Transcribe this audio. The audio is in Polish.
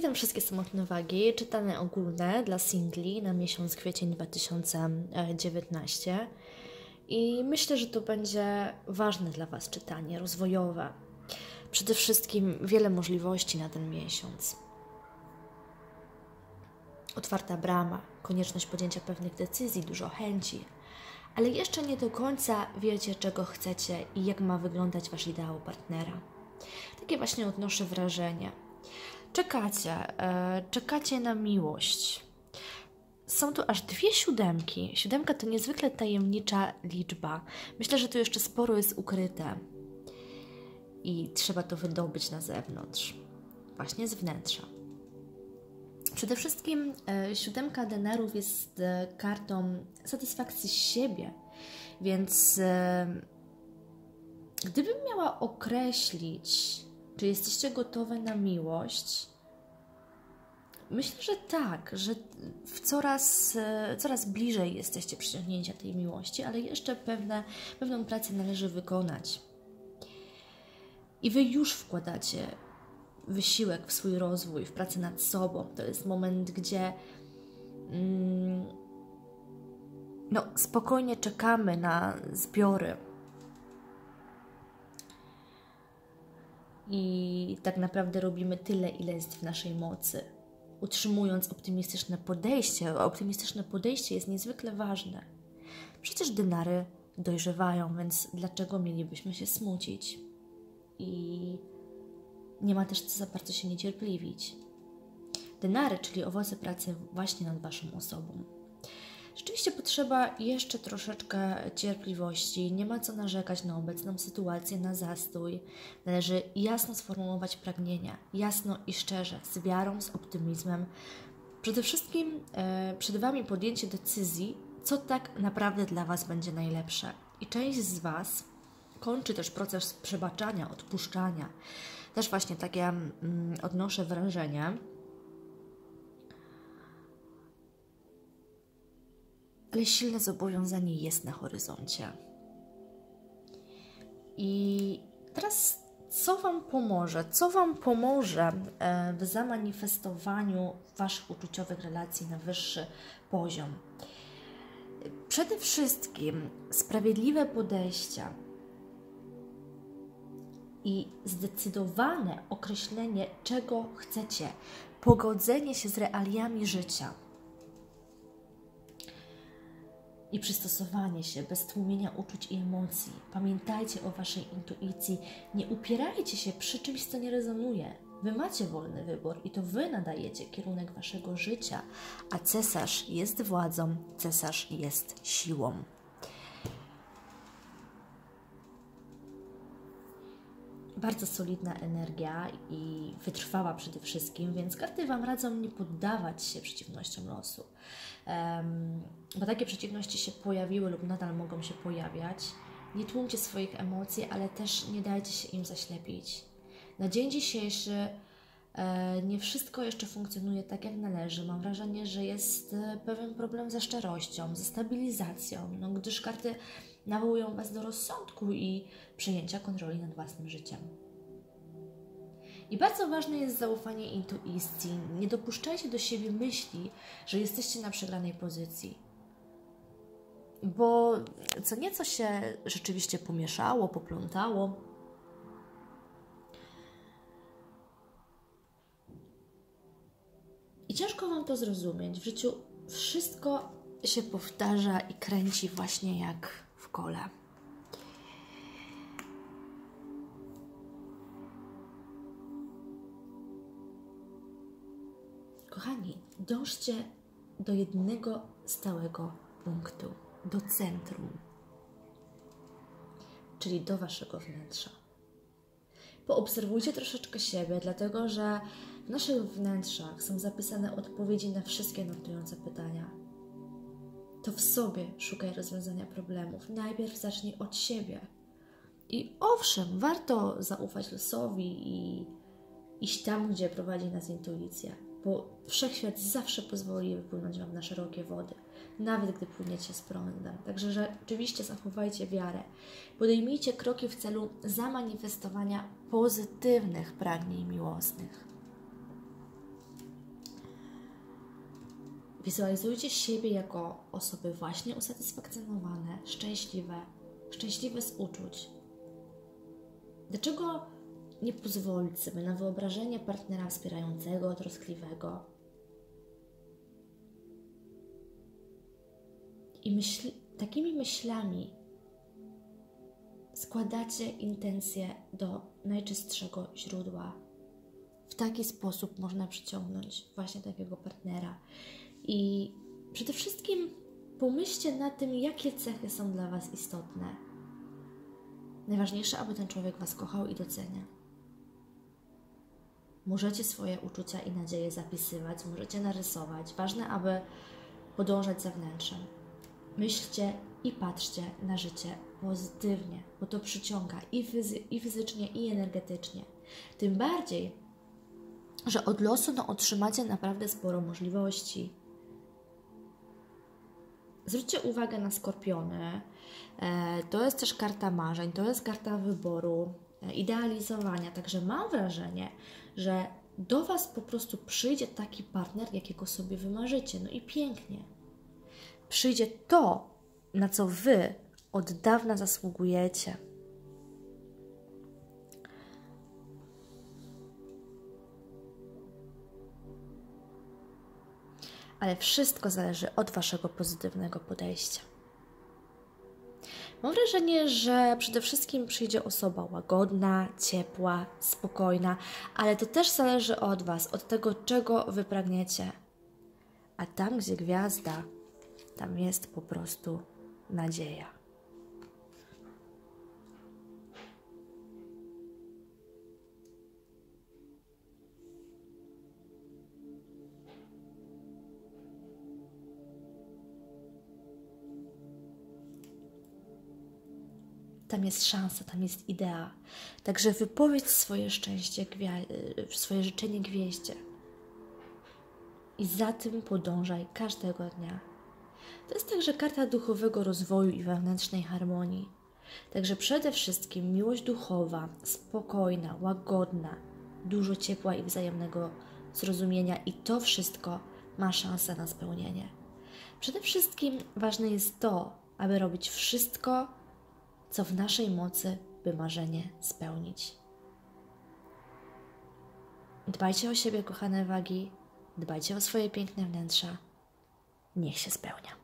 Witam wszystkie samotne wagi, czytane ogólne dla singli na miesiąc kwiecień 2019. I myślę, że to będzie ważne dla Was czytanie, rozwojowe. Przede wszystkim wiele możliwości na ten miesiąc. Otwarta brama, konieczność podjęcia pewnych decyzji, dużo chęci, ale jeszcze nie do końca wiecie, czego chcecie i jak ma wyglądać Wasz ideał partnera. Takie właśnie odnoszę wrażenie. Czekacie, e, czekacie na miłość. Są tu aż dwie siódemki. Siódemka to niezwykle tajemnicza liczba. Myślę, że tu jeszcze sporo jest ukryte. I trzeba to wydobyć na zewnątrz, właśnie z wnętrza. Przede wszystkim e, siódemka denarów jest e, kartą satysfakcji z siebie, więc gdybym miała określić, czy jesteście gotowe na miłość, myślę, że tak, że w coraz, e, coraz bliżej jesteście przyciągnięcia tej miłości, ale jeszcze pewne, pewną pracę należy wykonać. I wy już wkładacie wysiłek w swój rozwój, w pracę nad sobą. To jest moment, gdzie mm, no, spokojnie czekamy na zbiory. I tak naprawdę robimy tyle, ile jest w naszej mocy, utrzymując optymistyczne podejście. Optymistyczne podejście jest niezwykle ważne. Przecież dynary dojrzewają, więc dlaczego mielibyśmy się smucić? I nie ma też co za bardzo się niecierpliwić. Denary, czyli owoce pracy właśnie nad Waszą osobą. Rzeczywiście potrzeba jeszcze troszeczkę cierpliwości. Nie ma co narzekać na obecną sytuację, na zastój. Należy jasno sformułować pragnienia, jasno i szczerze, z wiarą, z optymizmem. Przede wszystkim e, przed Wami podjęcie decyzji, co tak naprawdę dla Was będzie najlepsze. I część z Was kończy też proces przebaczania, odpuszczania też właśnie takie mm, odnoszę wrażenie. Ale silne zobowiązanie jest na horyzoncie. I teraz co Wam pomoże? Co Wam pomoże e, w zamanifestowaniu Waszych uczuciowych relacji na wyższy poziom? Przede wszystkim sprawiedliwe podejścia, i zdecydowane określenie, czego chcecie, pogodzenie się z realiami życia i przystosowanie się bez tłumienia uczuć i emocji. Pamiętajcie o Waszej intuicji, nie upierajcie się przy czymś, co nie rezonuje. Wy macie wolny wybór i to Wy nadajecie kierunek Waszego życia, a cesarz jest władzą, cesarz jest siłą. Bardzo solidna energia i wytrwała przede wszystkim, więc karty Wam radzą nie poddawać się przeciwnościom losu. Um, bo takie przeciwności się pojawiły lub nadal mogą się pojawiać. Nie tłumcie swoich emocji, ale też nie dajcie się im zaślepić. Na dzień dzisiejszy e, nie wszystko jeszcze funkcjonuje tak, jak należy. Mam wrażenie, że jest e, pewien problem ze szczerością, ze stabilizacją, no, gdyż karty nawołują Was do rozsądku i przejęcia kontroli nad własnym życiem. I bardzo ważne jest zaufanie intuicji. Nie dopuszczajcie do siebie myśli, że jesteście na przegranej pozycji. Bo co nieco się rzeczywiście pomieszało, poplątało. I ciężko Wam to zrozumieć. W życiu wszystko się powtarza i kręci właśnie jak kole. Kochani, dążcie do jednego stałego punktu, do centrum, czyli do waszego wnętrza. Poobserwujcie troszeczkę siebie, dlatego że w naszych wnętrzach są zapisane odpowiedzi na wszystkie nurtujące pytania to w sobie szukaj rozwiązania problemów. Najpierw zacznij od siebie. I owszem, warto zaufać losowi i iść tam, gdzie prowadzi nas intuicja, bo wszechświat zawsze pozwoli wypłynąć Wam na szerokie wody, nawet gdy płyniecie z prądem. Także rzeczywiście zachowajcie wiarę. Podejmijcie kroki w celu zamanifestowania pozytywnych pragnień miłosnych. Wizualizujcie siebie jako osoby właśnie usatysfakcjonowane, szczęśliwe, szczęśliwe z uczuć. Dlaczego nie pozwolić sobie na wyobrażenie partnera wspierającego, troskliwego? I myśl, takimi myślami składacie intencje do najczystszego źródła. W taki sposób można przyciągnąć właśnie takiego partnera. I przede wszystkim pomyślcie na tym, jakie cechy są dla Was istotne. Najważniejsze, aby ten człowiek Was kochał i docenia. Możecie swoje uczucia i nadzieje zapisywać, możecie narysować. Ważne, aby podążać za wnętrzem. Myślcie i patrzcie na życie pozytywnie, bo to przyciąga i, fizy- i fizycznie, i energetycznie. Tym bardziej, że od losu no, otrzymacie naprawdę sporo możliwości. Zwróćcie uwagę na skorpiony. E, to jest też karta marzeń, to jest karta wyboru, e, idealizowania. Także mam wrażenie, że do Was po prostu przyjdzie taki partner, jakiego sobie wymarzycie. No i pięknie. Przyjdzie to, na co Wy od dawna zasługujecie. Ale wszystko zależy od Waszego pozytywnego podejścia. Mam wrażenie, że przede wszystkim przyjdzie osoba łagodna, ciepła, spokojna, ale to też zależy od Was, od tego, czego Wy pragniecie. A tam, gdzie gwiazda, tam jest po prostu nadzieja. Tam jest szansa, tam jest idea. Także wypowiedz swoje szczęście, swoje życzenie gwieździe. I za tym podążaj każdego dnia. To jest także karta duchowego rozwoju i wewnętrznej harmonii. Także przede wszystkim miłość duchowa, spokojna, łagodna, dużo ciepła i wzajemnego zrozumienia, i to wszystko ma szansę na spełnienie. Przede wszystkim ważne jest to, aby robić wszystko, co w naszej mocy, by marzenie spełnić. Dbajcie o siebie, kochane wagi, dbajcie o swoje piękne wnętrza. Niech się spełnia.